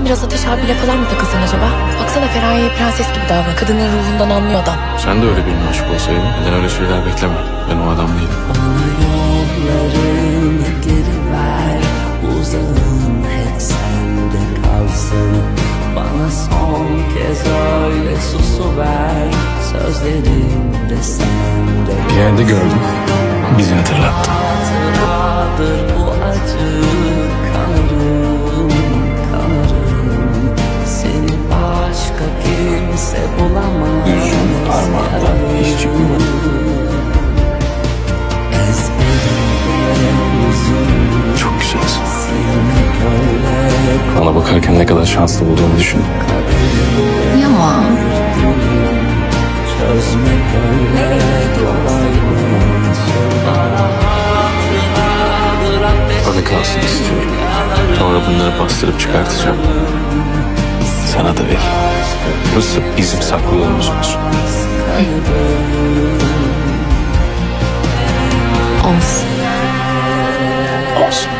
Sen biraz Ateş abiyle falan mı takılsan acaba? Baksana Feraye'ye prenses gibi davran. Kadının ruhundan anlıyor adam. Sen de öyle birine aşık olsaydın neden öyle şeyler bekleme. Ben o adam değilim. Bana yollarını geri ver Uzağın hep sende kalsın Bana son kez öyle susu ver Sözlerim de sende Bir yerde gördüm. Bizi hatırlattı. Hiç çıkmıyor. Ezberimde yüzün Çok güzelsin. Bana bakarken ne kadar şanslı olduğumu düşün. Yaman. Çözmek öyle kolay mı? Bana hatıradır ateş Bana kalsın istiyorum. Sonra bunları bastırıp çıkartacağım. Sana da ver. Burası bizim saklı yolumuz olsun. Olsun. Olsun.